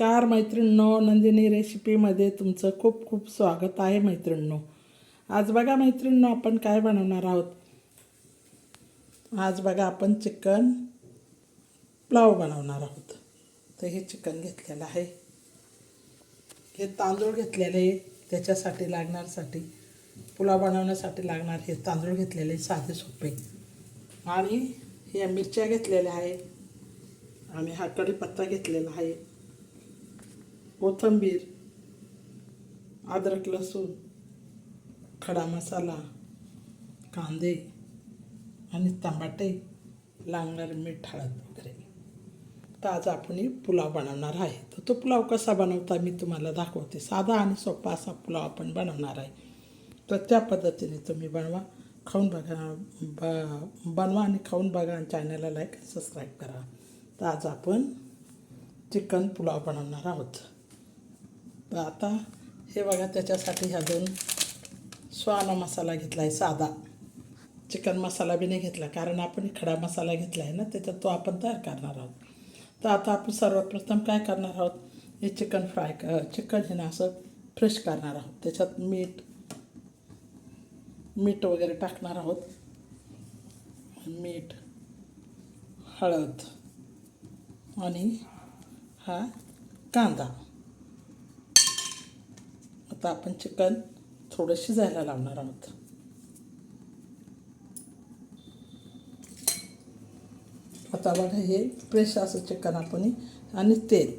नमस्कार मैत्रिणींनो नंदिनी रेसिपीमध्ये तुमचं खूप खूप स्वागत आहे मैत्रिणींनो. आज बघा मैत्रिणींनो आपण काय बनवणार आहोत? आज बघा आपण चिकन पुलाव बनवणार आहोत. तर हे चिकन घेतलेलं आहे. हे तांदूळ घेतलेले आहे. त्याच्यासाठी लागणारसाठी पुलाव बनवण्यासाठी लागणार हे तांदूळ घेतलेले साधे सोपे. आणि हे मिरच्या घेतलेल्या आहे आणि हा कढीपत्ता घेतलेला आहे. कोथिंबीर अद्रक लसूण खडा मसाला कांदे आणि टमाटे लागणारे मीठ हळद वगैरे. तर आज आपण पुलाव बनवणार आहे. तर तो पुलाव कसा बनवता मी तुम्हाला दाखवते. साधा आणि सोपा असा पुलाव आपण बनवणार आहे. तर त्या पद्धतीने तुम्ही बनवा. खाऊन बघा ब बनवा आणि खाऊन बघा आणि चॅनलला लाईक सबस्क्राईब करा. तर आज आपण चिकन पुलाव बनवणार आहोत. तर आता हे बघा त्याच्यासाठी ह्या दोन स्वाना मसाला घेतला आहे साधा. चिकन मसाला बी नाही घेतला कारण आपण खडा मसाला घेतला आहे ना त्याच्यात तो आपण तयार करणार आहोत. तर आता आपण सर्वात प्रथम काय करणार आहोत हे चिकन फ्राय क चिकन हे ना असं फ्रेश करणार आहोत. त्याच्यात मीठ मीठ वगैरे टाकणार आहोत. मीठ हळद आणि हा कांदा. आता आपण चिकन थोडं शिजायला लावणार आहोत. आता बघा हे फ्रेश असं चिकन आपण आणि तेल.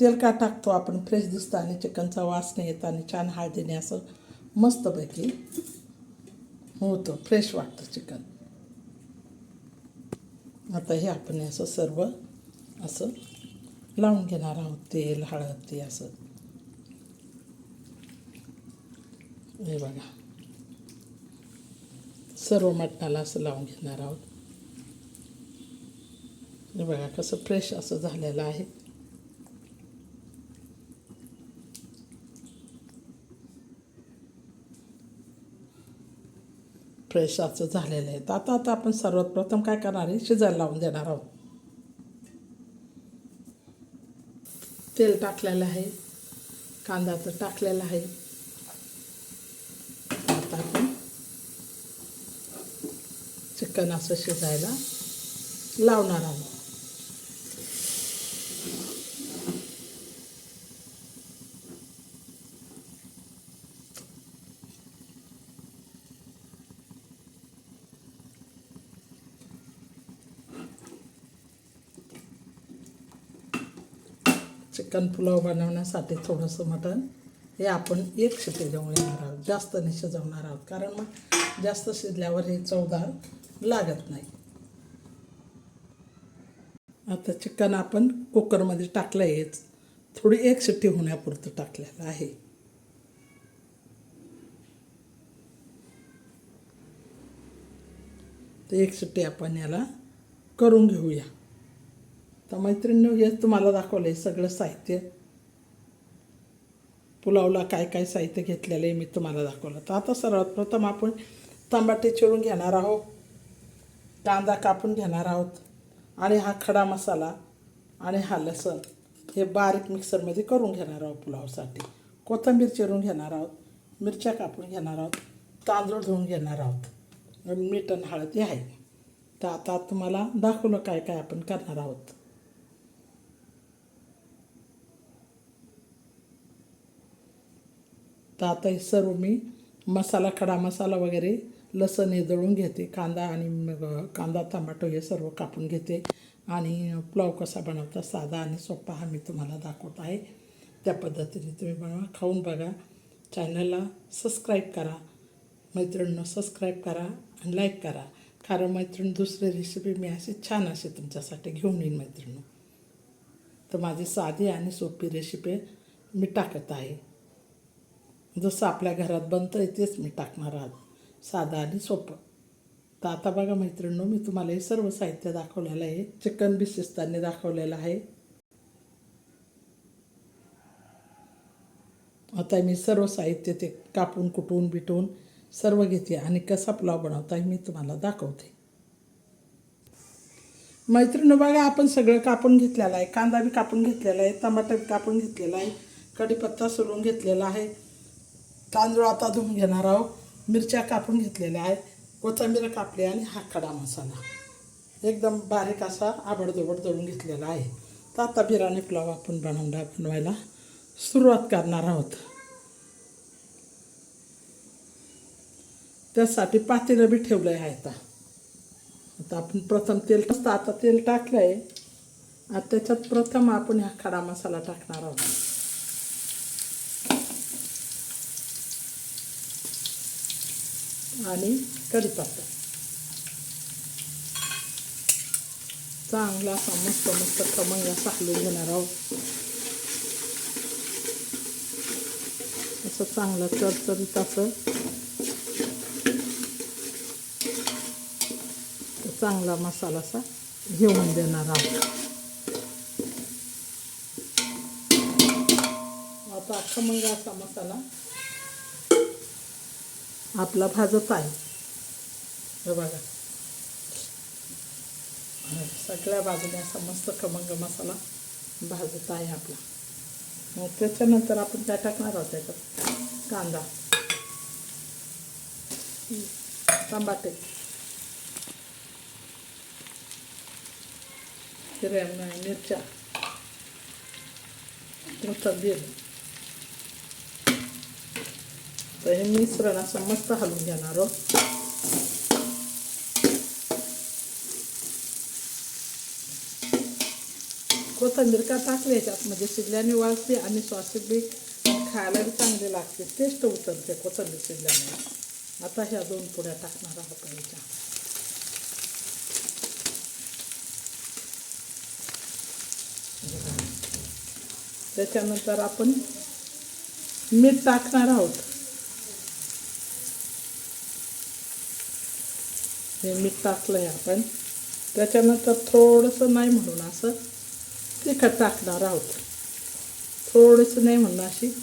तेल का टाकतो आपण? फ्रेश दिसतं आणि चिकनचा वास नाही येत आणि छान हळदीने असं मस्तपैकी होतं. फ्रेश वाटतं चिकन. आता हे आपण असं सर्व असं लावून घेणार आहोत. तेल हळद ते असं. हे बघा. सर्व मटणाला असं लावून घेणार आहोत. हे बघा कसं फ्रेश असं झालेलं आहे. फ्रेश असं झालेलं आहे. तर आता आता आपण सर्वात प्रथम काय करणार आहे? शिजायला लावून देणार आहोत. तेल टाकलेलं आहे. कांदा तर टाकलेला आहे आता आपण चिकन असं शिजायला लावणार आहोत. चिकन पुलाव बनवण्यासाठी थोडंसं मटण. हे आपण एक शिटी देऊन येणार आहोत. जास्त नाही शिजवणार आहोत. कारण मग जास्त शिजल्यावर हे चवदार लागत नाही. आता चिकन आपण कुकरमध्ये टाकलं आहेच थोडी एक शिट्टी होण्यापुरतं टाकलेलं आहे. तर एक शिट्टी आपण याला करून घेऊया. तर मैत्रिणी हे तुम्हाला दाखवलं आहे सगळं साहित्य. पुलावला काय काय साहित्य घेतलेलं आहे मी तुम्हाला दाखवलं. तर आता सर्वात प्रथम आपण तांबाटे चिरून घेणार आहोत. कांदा कापून घेणार आहोत. आणि हा खडा मसाला आणि हा लसण हे बारीक मिक्सरमध्ये करून घेणार आहोत पुलावसाठी. कोथिंबीर चिरून घेणार आहोत. मिरच्या कापून घेणार आहोत. तांदूळ धुवून घेणार आहोत. मीठ आणि हळद हे आहे. तर आता तुम्हाला दाखवलं काय काय आपण करणार आहोत. तर आता हे सर्व मी मसाला खडा मसाला वगैरे लसण हे दळून घेते कांदा आणि मग कांदा टमाटो हे सर्व कापून घेते. आणि पुलाव कसा बनवता साधा आणि सोपा हा मी तुम्हाला दाखवत आहे. त्या पद्धतीने तुम्ही बनवा. खाऊन बघा. चॅनलला सबस्क्राईब करा. मैत्रिणींना सबस्क्राईब करा आणि लाईक करा. कारण मैत्रीण दुसरी रेसिपी मी अशी छान अशी तुमच्यासाठी घेऊन येईन मैत्रिणी तर माझी साधी आणि सोपी रेसिपी मी टाकत आहे. जसं आपल्या घरात बनतं आहे तेच मी टाकणार आहात साधं आणि सोपं. तर आता बघा मैत्रिणींनो मी तुम्हाला हे सर्व साहित्य दाखवलेलं आहे. चिकन बी शिजताना दाखवलेलं आहे. आता मी सर्व साहित्य ते कापून कुटून बिटून सर्व घेते आणि कसा पुलाव बनवता मी तुम्हाला दाखवते. मैत्रिणी बघा आपण सगळं कापून घेतलेलं आहे. कांदा बी कापून घेतलेला आहे टमाटर बी कापून घेतलेला आहे कढीपत्ता सोलून घेतलेला आहे. तांदूळ आता धुवून घेणार आहोत. मिरच्या कापून घेतलेल्या आहे कोथंबीर कापली आणि हा खडा मसाला. एकदम बारीक असा आबडदोबड दळून घेतलेला आहे. तर आता बिर्याणी पुलाव आपण बनवला बनवायला सुरुवात करणार आहोत. त्यासाठी पातेलं बी ठेवलं आहे आता. आता आपण प्रथम तेल टाकतो आता तेल टाकलं आहे आता त्याच्यात प्रथम आपण हा खडा मसाला टाकणार आहोत. आणि कढीपत्ता. चांगला असा मस्त मस्त खमंग साखलून घेणार आहोत. असं चांगलं चरचरीत असं. चांगला मसाला असा घेऊन देणार आहोत. आता खमंग असा मसाला आपला भाजत आहे बघा. सगळ्या बाजूने असा मस्त खमंग मसाला भाजत आहे आपला. मग त्याच्यानंतर आपण काय टाकणार आहोत त्याच्यात? कांदा. टमाटे हिरव्या मिरच्या. कोथिंबीर. तर हे मिश्रण असं मस्त हलवून घेणार आहोत कोथंबीर का टाकली याच्यात? म्हणजे शिजल्याने वाजते आणि स्वासिक बी खायला बी चांगले लागते. टेस्ट उतरते कोथंबीर शिजल्याने आता ह्या दोन पुड्या टाकणार आहोत याच्या त्याच्यानंतर आपण मीठ टाकणार आहोत. हे मीठ टाकलं आहे आपण. त्याच्यानंतर थोडंसं नाही म्हणून असं तिखट टाकणार आहोत. थोडंसं नाही म्हणून अशी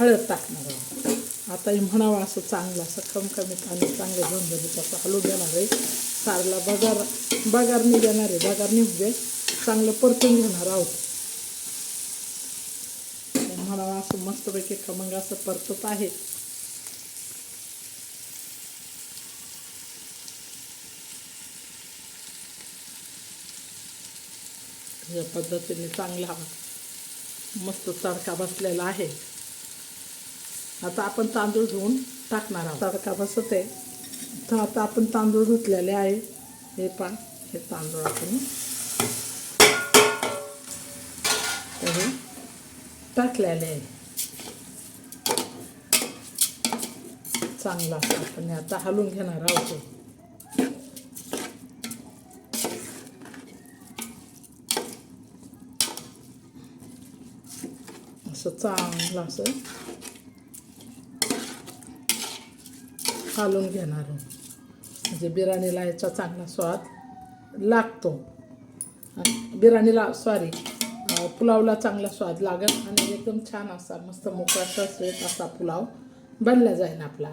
हळद टाकणार आहोत. आता हे म्हणावं असं चांगलं असं कमकमीत आणि चांगलं झणझणीत असं हलू देणार आहे. सारला बगार बगारनी देणार आहे. बगारनी उभे म्हणजे चांगलं परतून घेणार आहोत. म्हणावं असं मस्तपैकी खमंग असं परतत आहे. या पद्धतीने चांगला मस्त तडका बसलेला आहे. आता आपण तांदूळ धुवून टाकणार आहोत. तडका बसत आहे तर आता आपण तांदूळ धुतलेले आहे. हे पण हे तांदूळ आपण टाकलेले आहे. चांगला आपण आता हलवून घेणार आहोत. असं चांगलं असं. हालून घेणार आहोत. म्हणजे बिर्याणीला याचा चांगला स्वाद लागतो. बिर्याणीला सॉरी पुलावला चांगला स्वाद लागेल आणि एकदम छान असा मस्त मोकळा सस्वेत असा पुलाव बनला जाईल आपला.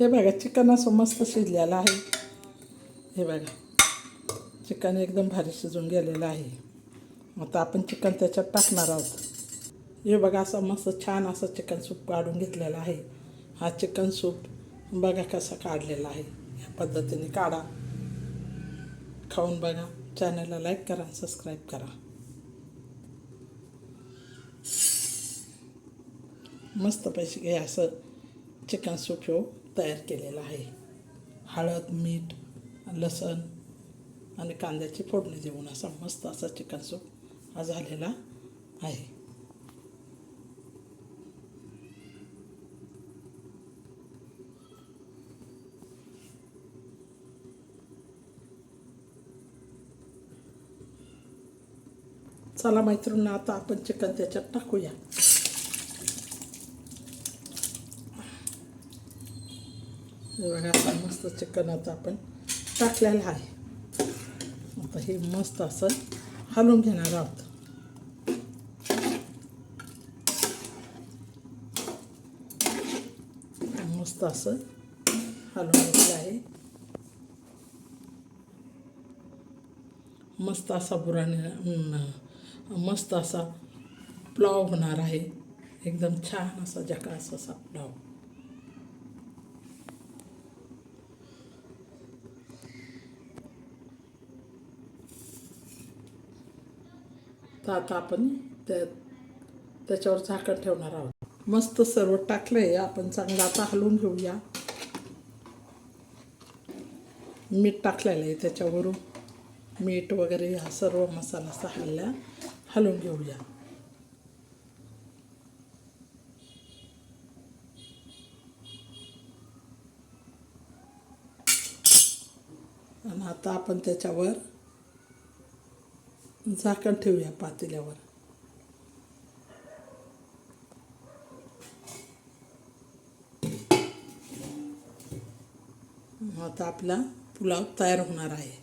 हे बघा चिकन असं मस्त शिजलेलं आहे. हे बघा चिकन एकदम भारी शिजून गेलेलं आहे. आता आपण चिकन त्याच्यात टाकणार आहोत. हे बघा असं मस्त छान असं चिकन सूप काढून घेतलेला आहे. हा चिकन सूप बघा कसा काढलेला आहे. या पद्धतीने काढा. खाऊन बघा. चॅनलला लाईक करा सबस्क्राईब करा. मस्त पैसे हे असं चिकन सूप हे तयार केलेला आहे. हळद मीठ लसण आणि कांद्याची फोडणी देऊन असा मस्त असा चिकन सूप हा झालेला आहे. चला मैत्रिणी आता आपण चिकन त्याच्यात टाकूया. बघा आता मस्त चिकन आता आपण टाकलेलं आहे. आता हे मस्त असं हलवून घेणार आहोत. मस्त असं हलवून घेतलं आहे. मस्त असा बुराने मस्त असा पुलाव होणार आहे. एकदम छान असा जकास असा पुलाव तर आता आपण त्या त्याच्यावर झाकण ठेवणार आहोत. मस्त सर्व टाकलंय. आपण चांगलं आता हलवून घेऊया. मीठ टाकलेलं आहे त्याच्यावरून. मीठ वगैरे हा सर्व मसाला असा हलवून घेऊया आणि आता आपण त्याच्यावर झाकण ठेवूया पातेल्यावर. आता आपला पुलाव तयार होणार आहे.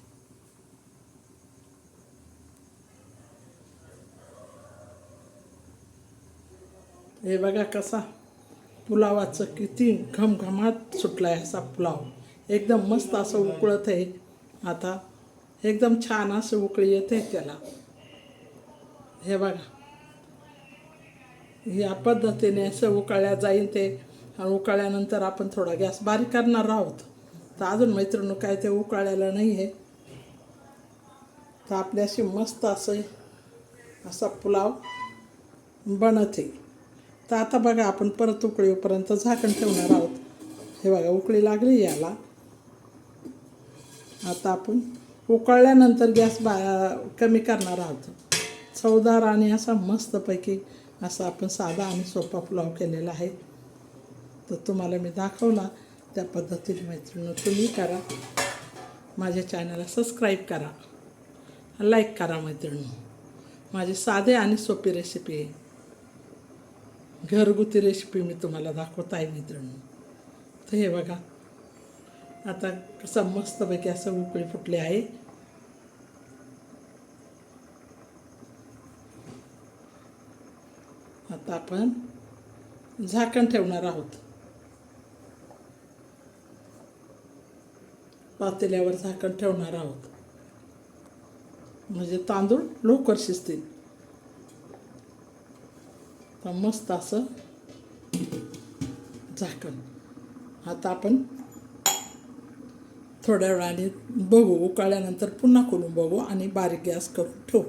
हे बघा कसा पुलावाचं किती घमघमात सुटला आहे असा पुलाव. एकदम मस्त असं उकळत आहे. आता एकदम छान असं उकळी येते त्याला. हे बघा. या पद्धतीने असं उकळल्या जाईल ते. आणि उकळल्यानंतर आपण थोडा गॅस बारीक करणार आहोत. तर अजून मैत्रिणी काय ते उकळलेलं नाही आहे तर आपल्याशी मस्त असं असा पुलाव बनत आहे. तर आता बघा आपण परत उकळीपर्यंत झाकण ठेवणार आहोत. हे बघा उकळी लागली याला. आता आपण उकळल्यानंतर गॅस बा कमी करणार आहोत. चवदार आणि असा मस्तपैकी असा आपण साधा आणि सोपा पुलाव केलेला आहे. तर तुम्हाला मी दाखवला त्या पद्धतीने मैत्रिणी तुम्ही करा. माझ्या चॅनलला सबस्क्राईब करा. लाईक करा मैत्रिणी. माझी साधे आणि सोपी रेसिपी आहे. घरगुती रेसिपी मी तुम्हाला दाखवत आहे मित्रांनो. तर हे बघा. आता कसं मस्तपैकी असं उकळी फुटले आहे. आता आपण झाकण ठेवणार आहोत. पातेल्यावर झाकण ठेवणार आहोत. म्हणजे तांदूळ लवकर शिजतील. तर मस्त असं झाकण. आता आपण थोड्या वेळाने बघू उकळल्यानंतर पुन्हा खोलून बघू आणि बारीक गॅस करून ठेवू.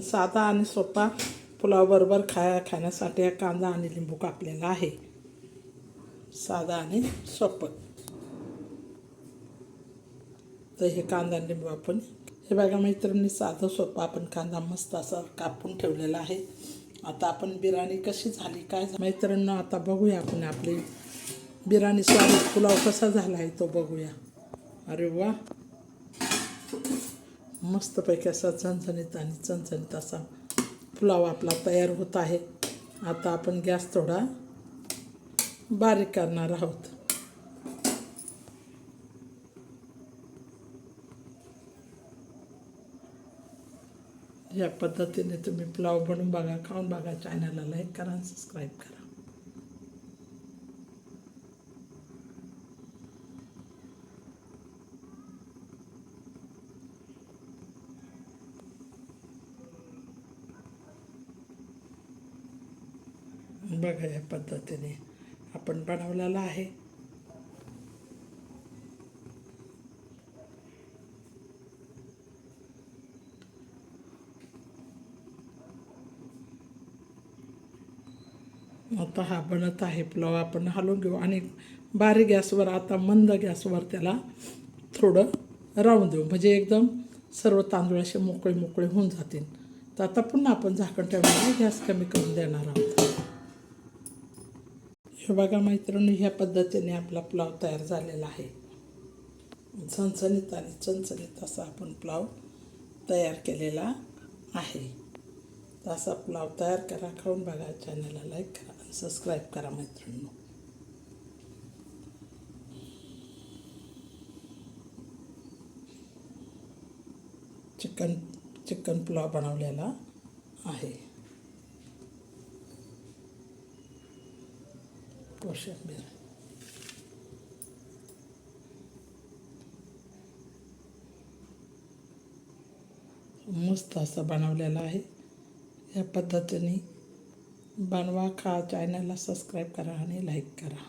साधा आणि सोपा पुलावबरोबर खा खाण्यासाठी कांदा आणि लिंबू कापलेला आहे. साधा आणि सोपं. तर हे कांदा आणि लिंबू आपण हे बघा मैत्रिणी साधं सोपं आपण कांदा मस्त असा कापून ठेवलेला आहे. आता आपण बिर्याणी कशी झाली काय मैत्रिणींना आता बघूया आपण आपली बिर्याणी स्वादिष्ट पुलाव कसा झाला आहे तो बघूया. अरे वा. मस्तपैकी असा चणचणीत आणि चणचणीत असा पुलाव आपला तयार होत आहे. आता आपण गॅस थोडा बारीक करणार आहोत. या पद्धतीने तुम्ही पुलाव बनवून बघा खाऊन बघा चॅनलला लाईक करा सबस्क्राईब करा. बघा या पद्धतीने आपण बनवलेला आहे. आता हा बनत आहे पुलाव. आपण हलवून घेऊ. आणि बारीक गॅसवर आता मंद गॅसवर त्याला थोडं राहून देऊ. म्हणजे एकदम सर्व तांदूळ असे मोकळे मोकळे होऊन जातील. तर आता पुन्हा आपण झाकण ठेवणार गॅस कमी करून देणार आहोत. हे बघा मैत्रिणी ह्या पद्धतीने आपला पुलाव तयार झालेला आहे. चणचणीत आणि चणचणीत असा आपण पुलाव तयार केलेला आहे. तर असा पुलाव तयार करा. खाऊन बघा. चॅनलला लाईक करा. सबस्क्राईब करा मैत्रिणी चिकन चिकन पुलाव बनवलेला आहे. कोशिंबीर. मस्त असं बनवलेला आहे. या पद्धतीने बनवा खा चॅनलला सबस्क्राईब करा आणि लाईक करा.